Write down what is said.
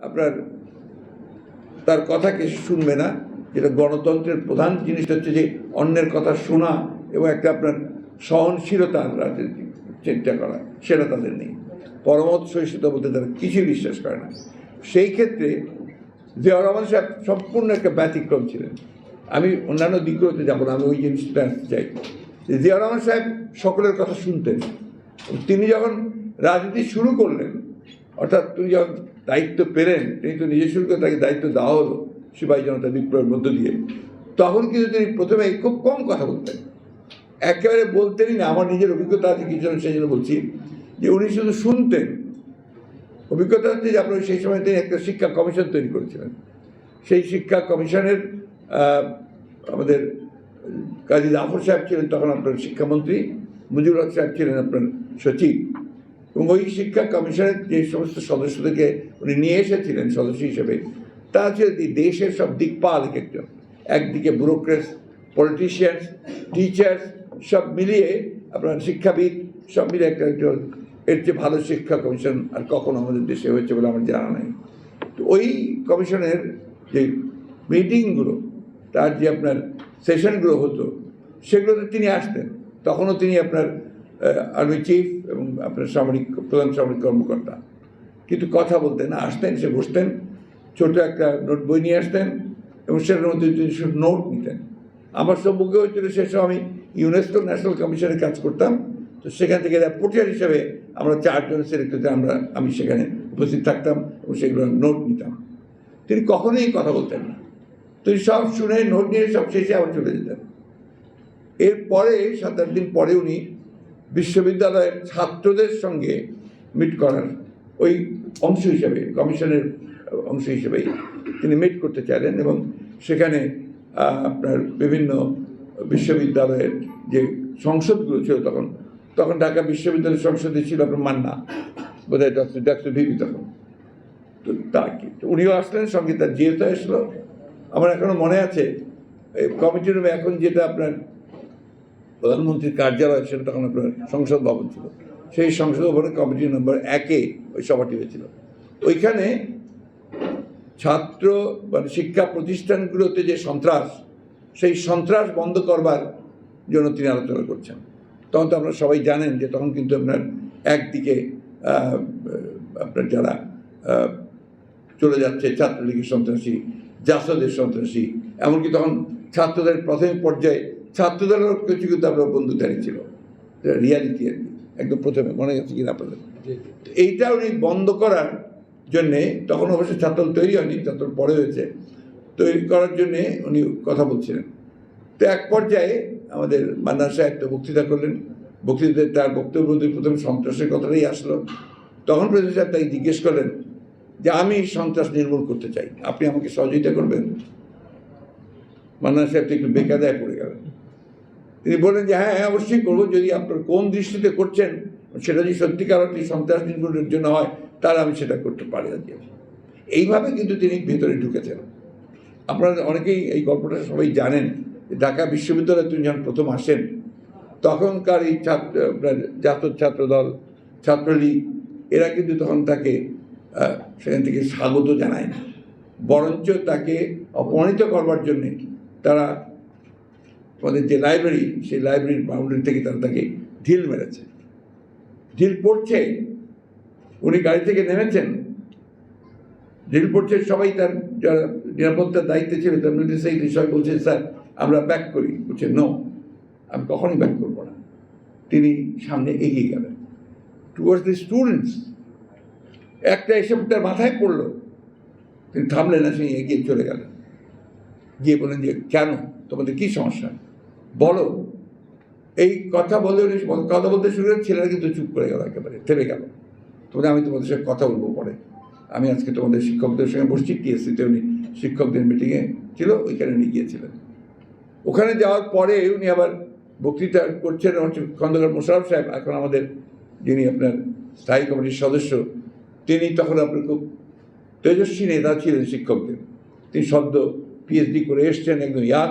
আপনার তার কথাকে শুনবে না? যেটা গণতন্ত্রের প্রধান জিনিসটা হচ্ছে যে অন্যের কথা শোনা এবং একটা আপনার সহনশীলতা রাজনীতি চেষ্টা করা, সেটা তাদের নেই। পরমত সহিষ্ণুতা বলতে তারা কিছুই বিশ্বাস করে না। সেই ক্ষেত্রে জিয়াউর রহমান সাহেব সম্পূর্ণ একটা ব্যতিক্রম ছিলেন। আমি অন্যান্য দিকগুলোতে যাব না, আমি ওই জিনিসটা চাই। যে জিয়াউর রহমান সাহেব সকলের কথা শুনতেন। তিনি যখন রাজনীতি শুরু করলেন, অর্থাৎ তিনি যখন দায়িত্ব পেলেন, তিনি তো নিজে শুরু করে তাকে দায়িত্ব দেওয়া হলো সিপাহী জনতা বিপ্লবের মধ্য দিয়ে। তখন কিন্তু তিনি প্রথমে খুব কম কথা বলতেন। একেবারে বলতেনই না, আমার নিজের অভিজ্ঞতা আছে কিছু সেই জন্য বলছি যে উনি শুধু শুনতেন। অভিজ্ঞতা হচ্ছে যে আপনার সেই সময় তিনি একটা শিক্ষা কমিশন তৈরি করেছিলেন। সেই শিক্ষা কমিশনের আমাদের কাজী জাফর সাহেব ছিলেন তখন আপনার শিক্ষামন্ত্রী, মুজিবুর হক সাহেব ছিলেন আপনার সচিব। এবং ওই শিক্ষা কমিশনের যে সমস্ত সদস্যদেরকে উনি নিয়ে এসেছিলেন, সদস্য হিসেবে তারা ছিল দেশের সব দিকপাল এক একজন। একদিকে ব্যুরোক্রেটস পলিটিশিয়ানস টিচার্স সব মিলিয়ে আপনার শিক্ষাবিদ, সব মিলিয়ে একটা একটা এর চেয়ে ভালো শিক্ষা কমিশন আর কখনো আমাদের দেশে হয়েছে বলে আমার জানা নেই। তো ওই কমিশনের যে মিটিংগুলো, তার যে আপনার সেশনগুলো হতো, সেগুলোতে তিনি আসতেন। তখনও তিনি আপনার আর্মি চিফ আপনার সামরিক, প্রধান সামরিক কর্মকর্তা। কিন্তু কথা বলতেন না আসতেন, সে বসতেন, ছোট একটা নোট বই নিয়ে আসতেন এবং সেটার মধ্যে নোট নিতেন। আমার সৌভাগ্য হয়েছিল সে সময় আমি ইউনেস্কো ন্যাশনাল কমিশনে কাজ করতাম। তো সেখান থেকে রিপোর্টার হিসেবে আমরা চারজন সিলেক্ট আমরা, আমি সেখানে উপস্থিত থাকতাম এবং সেগুলো নোট নিতাম। তিনি কখনোই কথা বলতেন না। তিনি সব শুনে নোট নিয়ে সব শেষে আবার চলে যেতেন। এরপরে সাত আট দিন পরে উনি বিশ্ববিদ্যালয়ের ছাত্রদের সঙ্গে মিট করার ওই অংশ হিসেবে, কমিশনের অংশ হিসেবেই তিনি মিট করতে চাইলেন এবং সেখানে আপনার বিভিন্ন বিশ্ববিদ্যালয়ের যে সংসদগুলো ছিল তখন তখন ঢাকা বিশ্ববিদ্যালয়ের সংসদে ছিল আপনার মান্না, বোধহয় ডক্টর ডক্টর ভিবি তখন। তো তা কি উনিও আসলেন, সঙ্গে তার জিএতে আসলো আমার এখনও মনে আছে কমিটি রুমে এখন যেটা আপনার প্রধানমন্ত্রীর কার্যালয়, সেটা তখন আপনার সংসদ ভবন ছিল। সেই সংসদ ভবনের কমিটি নম্বর একে ওই সভাটি হয়েছিল ওইখানে ছাত্র মানে শিক্ষা প্রতিষ্ঠানগুলোতে যে সন্ত্রাস, সেই সন্ত্রাস বন্ধ করবার জন্য তিনি আলোচনা করছেন। তখন তো আপনারা সবাই জানেন যে তখন কিন্তু আপনার একদিকে আপনার যারা চলে যাচ্ছে ছাত্রলীগের সন্ত্রাসী, জাসদের সন্ত্রাসী, এমনকি তখন ছাত্রদের প্রাথমিক পর্যায়ে ছাত্রদেরও কিছু কিন্তু আপনার বন্ধু ছিল। রিয়ালিটি আর কি। একদম প্রথমে মনে গেছে কিনা আপনাদের? এইটা উনি বন্ধ করার জন্যে তখন অবশ্য ছাত্র তৈরি হয়নি ছাত্র পরে হয়েছে তৈরি করার জন্যে উনি কথা বলছিলেন। তো এক পর্যায়ে আমাদের মান্নার সাহেব তো বক্তৃতা করলেন। বক্তৃতায় তার বক্তব্য প্রথম সন্ত্রাসের কথাটাই আসলো। তখন প্রেসিডেন্ট সাহেব তাকে জিজ্ঞেস করলেন যে আমি সন্ত্রাস নির্মূল করতে চাই। আপনি আমাকে সহযোগিতা করবেন? মান্নান সাহেব তো একটু বেকায়দায় পড়ে গেলেন। তিনি বললেন যে হ্যাঁ হ্যাঁ অবশ্যই করব। যদি আপনার কোন দৃষ্টিতে করছেন, সেটা যদি সত্যিকার অর্থে সন্ত্রাস নির্মূলের জন্য হয়, তাহলে আমি সেটা করতে পারি আজকে এইভাবে কিন্তু তিনি ভেতরে ঢুকেছেন। আপনারা অনেকেই এই গল্পটা সবাই জানেন ঢাকা বিশ্ববিদ্যালয়ে তিনি যখন প্রথম আসেন, তখনকার এই ছাত্র জাতীয় ছাত্র দল ছাত্রলীগ, এরা কিন্তু তখন তাকে সেখান থেকে স্বাগত জানায় না বরঞ্চ তাকে অপমানিত করবার জন্যে তারা আমাদের যে লাইব্রেরি সেই লাইব্রেরির বাউন্ডারি থেকে তারা তাকে ঢিল মেরেছে। ঢিল পড়ছে। উনি গাড়ি থেকে নেমেছেন। ঢিল পড়ছে, সবাই তার যারা নিরাপত্তার দায়িত্বে ছিল, তার মধ্যে সেই বিষয় বলছে, স্যার, আমরা ব্যাক করি। বলছে নো আমি কখনই ব্যাক করব না। তিনি সামনে এগিয়ে গেলেন। টুয়ার্ডস দি স্টুডেন্টস একটা এসে তার মাথায় পড়ল। তিনি থামলেন না সেই এগিয়ে চলে গেলেন। গিয়ে বলেন যে, কেন? তোমাদের কী সমস্যা? বলো। এই কথা বলে উনি কথা বলতে শুরু করে ছেলেরা কিন্তু চুপ করে গেল একেবারে, থেমে গেল। তোমাদের, আমি তোমাদের সঙ্গে কথা বলব পরে। আমি আজকে তোমাদের শিক্ষকদের সঙ্গে বসছি, টিএসসিতে উনি শিক্ষকদের মিটিংয়ে ছিল, ওইখানে উনি গিয়েছিলেন। ওখানে যাওয়ার পরে উনি আবার বক্তৃতা করছেন হচ্ছে খন্দকার মোশারফ সাহেব, এখন আমাদের যিনি আপনার স্থায়ী কমিটির সদস্য, তিনি তখন আপনার খুব তেজস্বী নেতা ছিলেন শিক্ষকদের। তিনি সদ্য পিএইচডি করে এসছেন, একদম ইয়াং।